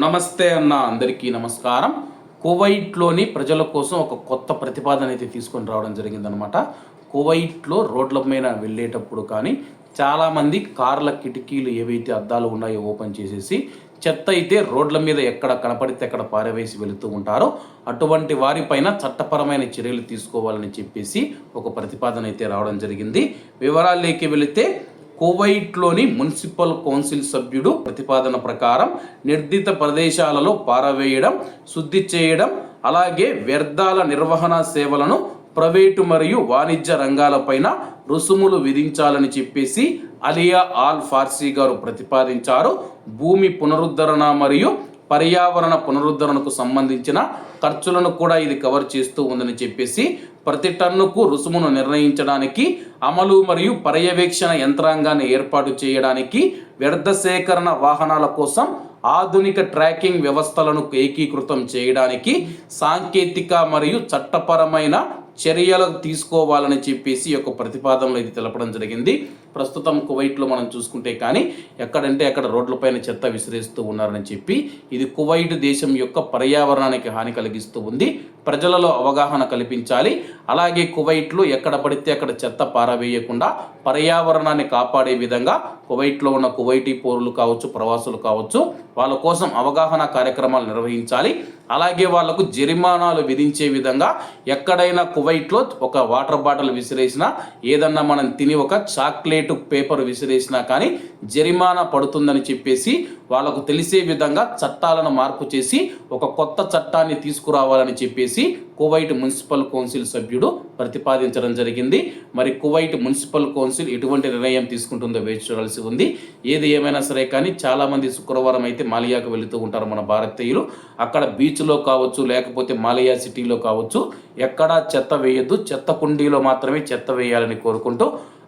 నమస్తే అన్న అందరికీ నమస్కారం. కువైట్లోని ప్రజల కోసం ఒక కొత్త ప్రతిపాదన అయితే తీసుకొని రావడం జరిగిందనమాట కువైట్లో రోడ్ల మీద వెళ్ళేటప్పుడు కానీ చాలామంది కార్ల కిటికీలు ఏవైతే అద్దాలు ఉన్నాయో ఓపెన్ చేసేసి చెత్త అయితే రోడ్ల మీద ఎక్కడ కనపడితే అక్కడ పారవేసి వెళుతూ ఉంటారో. అటువంటి వారిపైన చట్టపరమైన చర్యలు తీసుకోవాలని చెప్పేసి ఒక ప్రతిపాదన అయితే రావడం జరిగింది. వివరాల్లోకి వెళితే కువైట్లోని మున్సిపల్ కౌన్సిల్ సభ్యుడు ప్రతిపాదన ప్రకారం నిర్దిత ప్రదేశాలలో పారవేయడం శుద్ధి చేయడం అలాగే వ్యర్థాల నిర్వహణ సేవలను ప్రైవేటు మరియు వాణిజ్య రంగాలపైన రుసుములు విధించాలని చెప్పేసి అలియా ఆల్ ఫార్సీ గారు ప్రతిపాదించారు. భూమి పునరుద్ధరణ మరియు పర్యావరణ పునరుద్ధరణకు సంబంధించిన ఖర్చులను కూడా ఇది కవర్ చేస్తూ ఉందని చెప్పేసి ప్రతి టన్నుకు రుసుమును నిర్ణయించడానికి అమలు మరియు పర్యవేక్షణ యంత్రాంగాన్ని ఏర్పాటు చేయడానికి వ్యర్థ సేకరణ వాహనాల కోసం ఆధునిక ట్రాకింగ్ వ్యవస్థలను ఏకీకృతం చేయడానికి సాంకేతిక మరియు చట్టపరమైన చర్యలు తీసుకోవాలని చెప్పేసి ఒక యొక్క ప్రతిపాదనలో ఇది తెలపడం జరిగింది. ప్రస్తుతం కువైట్లో మనం చూసుకుంటే కానీ ఎక్కడంటే అక్కడ రోడ్లపైన చెత్త విసిరేస్తూ ఉన్నారని చెప్పి ఇది కువైట్ దేశం యొక్క పర్యావరణానికి హాని కలిగిస్తూ ఉంది. ప్రజలలో అవగాహన కల్పించాలి. అలాగే కువైట్లో ఎక్కడ పడితే అక్కడ చెత్త పారవేయకుండా పర్యావరణాన్ని కాపాడే విధంగా కువైట్లో ఉన్న కువైటీ పౌరులు కావచ్చు ప్రవాసులు కావచ్చు వాళ్ళ కోసం అవగాహన కార్యక్రమాలు నిర్వహించాలి. అలాగే వాళ్ళకు జరిమానాలు విధించే విధంగా ఎక్కడైనా కువైట్లో ఒక వాటర్ బాటిల్ విసిరేసినా ఏదన్నా మనం తిని ఒక చాక్లెట్ పేపర్ విసిరేసినా కానీ జరిమానా పడుతుందని చెప్పేసి వాళ్ళకు తెలిసే విధంగా చట్టాలను మార్పు చేసి ఒక కొత్త చట్టాన్ని తీసుకురావాలని చెప్పేసి కువైట్ మున్సిపల్ కౌన్సిల్ సభ్యుడు ప్రతిపాదించడం జరిగింది. మరి కువైట్ మున్సిపల్ కౌన్సిల్ ఎటువంటి నిర్ణయం తీసుకుంటుందో వేచి చూడాల్సి ఉంది. ఏది ఏమైనా సరే కానీ చాలామంది శుక్రవారం అయితే మాలియాకు వెళుతూ ఉంటారు మన భారతీయులు. అక్కడ బీచ్లో కావచ్చు లేకపోతే మాలియా సిటీలో కావచ్చు ఎక్కడా చెత్త వేయొద్దు. చెత్త కుండీలో మాత్రమే చెత్త వేయాలని కోరుకుంటూ